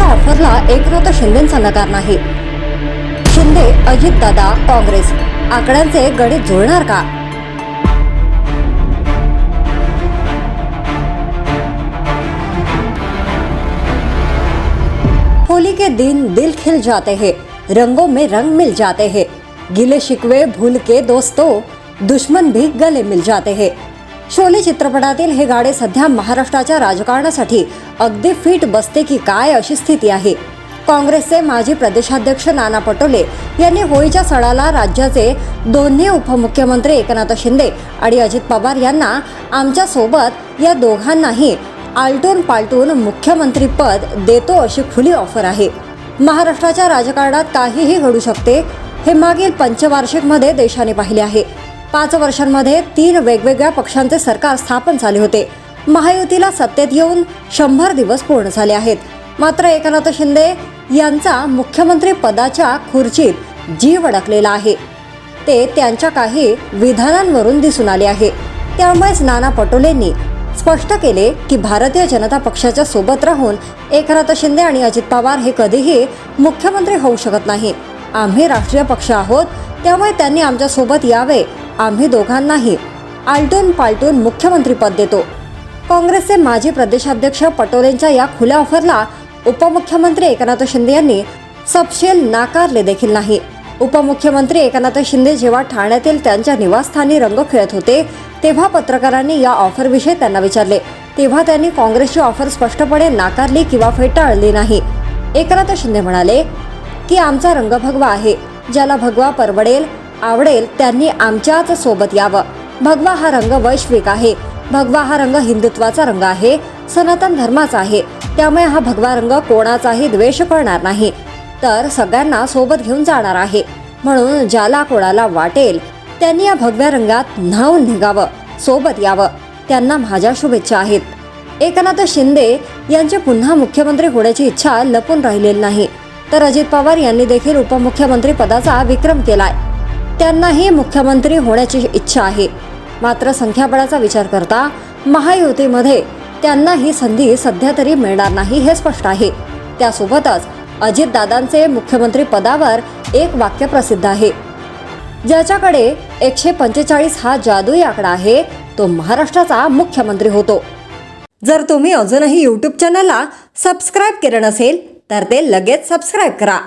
पवारांच्या ऑफरला एकनाथ शिंदेचा नकार नाही. शिंदे अजितदादा काँग्रेस. आकड्यांचे गणित जुळणार का? होली के दिन दिल खिल जाते हैं रंगों में रंग मिल जाते हैं। गिले शिकवे भूल के दोस्तों दुश्मन भी गले मिल जाते हैं। शोले चित्रपटातील हे गाणे सध्या महाराष्ट्राच्या राजकारणासाठी अगदी फिट बसते की काय अशी स्थिती आहे. काँग्रेसचे माजी प्रदेशाध्यक्ष नाना पटोले यांनी होळीच्या सणाला राज्याचे दोन्ही उपमुख्यमंत्री एकनाथ शिंदे आणि अजित पवार यांना आमच्यासोबत या दोघांनाही आलटून पालटून मुख्यमंत्रीपद देतो अशी खुली ऑफर आहे. महाराष्ट्राच्या राजकारणात काहीही घडू शकते हे मागील पंचवार्षिकमध्ये देशाने पाहिले आहे. पाच वर्षांमध्ये तीन वेगवेगळ्या पक्षांचे सरकार स्थापन झाले होते. महायुतीला सत्तेत येऊन शंभर दिवस पूर्ण झाले आहेत. मात्र एकनाथ शिंदे यांचा मुख्यमंत्री पदाच्या खुर्चीत जीव अडकलेला आहे. ते त्यांच्या काही विधानांवरून दिसून आले आहे. त्यामुळेच नाना पटोलेंनी स्पष्ट केले की भारतीय जनता पक्षाच्या सोबत राहून एकनाथ शिंदे आणि अजित पवार हे कधीही मुख्यमंत्री होऊ शकत नाही. आम्ही राष्ट्रीय पक्ष आहोत. त्यामुळे त्यांनी आमच्यासोबत यावे. आम्ही दोघांनाही आलटून पालटून मुख्यमंत्रीपद देतो. काँग्रेसचे माजी प्रदेशाध्यक्ष पटोलेंच्या या खुल्या ऑफरला उपमुख्यमंत्री एकनाथ शिंदे यांनी सपशेल नाकारले देखील नाही. उपमुख्यमंत्री एकनाथ शिंदे जेव्हा ठाण्यातील त्यांच्या निवासस्थानी रंग खेळत होते तेव्हा पत्रकारांनी या ऑफरविषयी त्यांना विचारले. तेव्हा त्यांनी काँग्रेसची ऑफर स्पष्टपणे नाकारली किंवा फेटाळली नाही. एकनाथ शिंदे म्हणाले की आमचा रंग भगवा आहे. ज्याला भगवा परवडेल आवडेल त्यांनी आमच्याच सोबत यावं. भगवा हा रंग वैश्विक आहे. भगवा हा रंग हिंदुत्वाचा रंग आहे सनातन धर्माचा आहे. त्यामुळे हा भगवा रंग कोणाचाही द्वेष करणार नाही. तर सगळ्यांना सोबत घेऊन जाणार आहे. म्हणून ज्याला कोणाला वाटेल त्यांनी या भगव्या रंगात न्हावून निघावं सोबत यावं. त्यांना माझ्या शुभेच्छा आहेत. एकनाथ शिंदे यांचे पुन्हा मुख्यमंत्री होण्याची इच्छा लपून राहिलेली नाही. तर अजित पवार यांनी देखील उपमुख्यमंत्री पदाचा विक्रम केलाय. त्यांनाही मुख्यमंत्री होण्याची इच्छा आहे. मात्र संख्याबळाचा विचार करता महायुतीमध्ये त्यांना ही संधी सध्या तरी मिळणार नाही हे स्पष्ट आहे. त्यासोबतच अजितदादांचे मुख्यमंत्री पदावर एक वाक्य प्रसिद्ध आहे. ज्याच्याकडे एकशे पंचेचाळीस हा जादुई आकडा आहे तो महाराष्ट्राचा मुख्यमंत्री होतो. जर तुम्ही अजूनही यूट्यूब चॅनलला सबस्क्राईब केलं नसेल तर ते लगेच सबस्क्राईब करा.